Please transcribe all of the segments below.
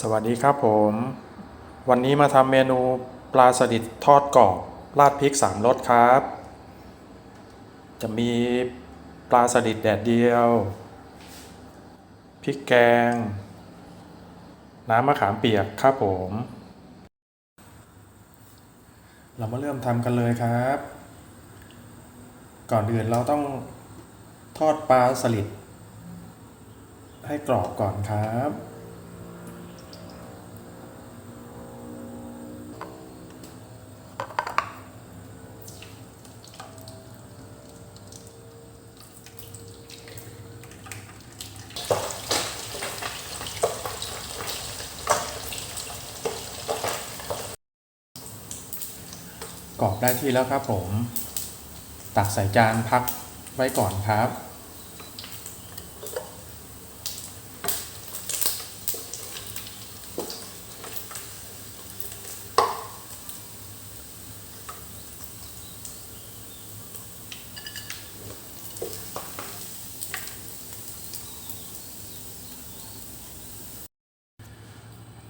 สวัสดีครับผม วันนี้มาทำเมนูปลาสลิดทอดกรอบราดพริกสามรสครับ จะมีปลาสลิดแดดเดียว พริกแกง น้ำมะขามเปียกครับผม เรามาเริ่มทำกันเลยครับ ก่อนอื่นเราต้องทอดปลาสลิดให้กรอบก่อนครับ รอบได้ที่แล้วครับผม ตักใส่จานพักไว้ก่อนครับ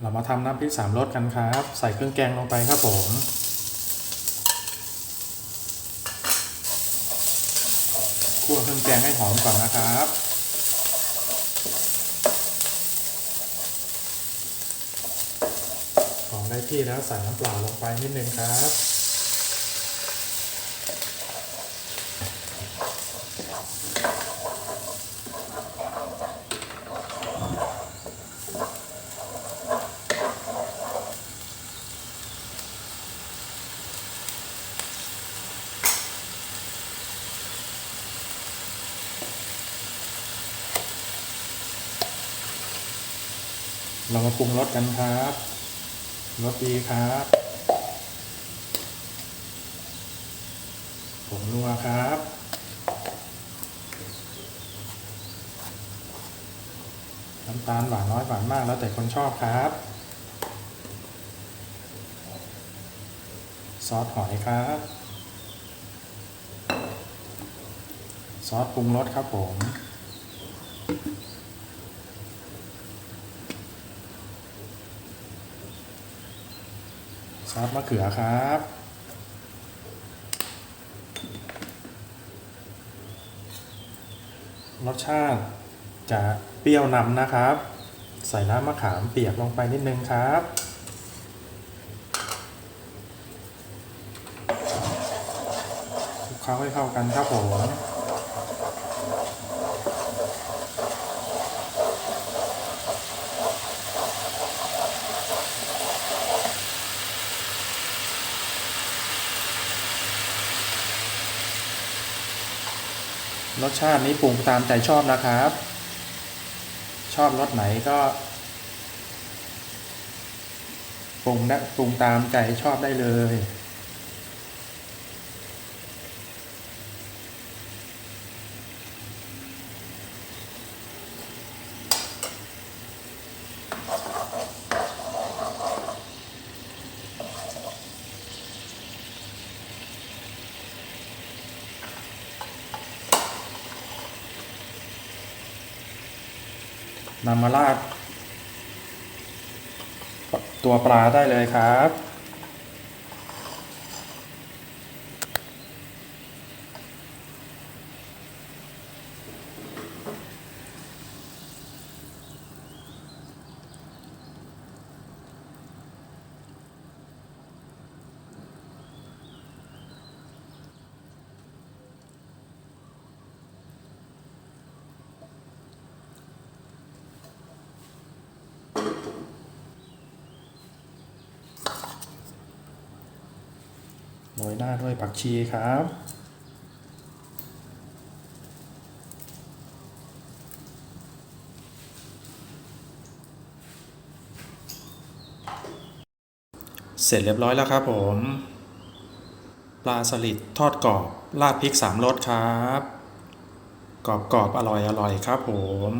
เรามาทำน้ำพริกสามรสกันครับ ใส่เครื่องแกงลงไปครับผม คั่วเครื่องแกงให้หอมก่อนนะครับหอมได้ที่แล้วใส่น้ำเปล่าลงไปนิดนึงครับ เรามาปรุงรสกันครับรสดีครับผงนัวครับน้ำตาลหวานน้อยหวานมากแล้วแต่คนชอบครับ ซอสหอยครับ ซอสปรุงรสครับผม ซอสมะเขือครับรสชาติจะเปรี้ยวนำนะครับ ใส่น้ำมะขามเปียกลงไปนิดนึงครับ คลุกเคล้าให้เข้ากันครับผม รสชาตินี้ปรุงตามใจชอบนะครับ ชอบรสไหนก็ปรุงได้ปรุงตามใจชอบได้เลย นำมาราดตัวปลาได้เลยครับ โรยหน้าด้วยผักชีครับเสร็จเรียบร้อยแล้วครับผม ปลาสลิดทอดกรอบ ราดพริกสามรสครับ กรอบกรอบอร่อยอร่อยครับผม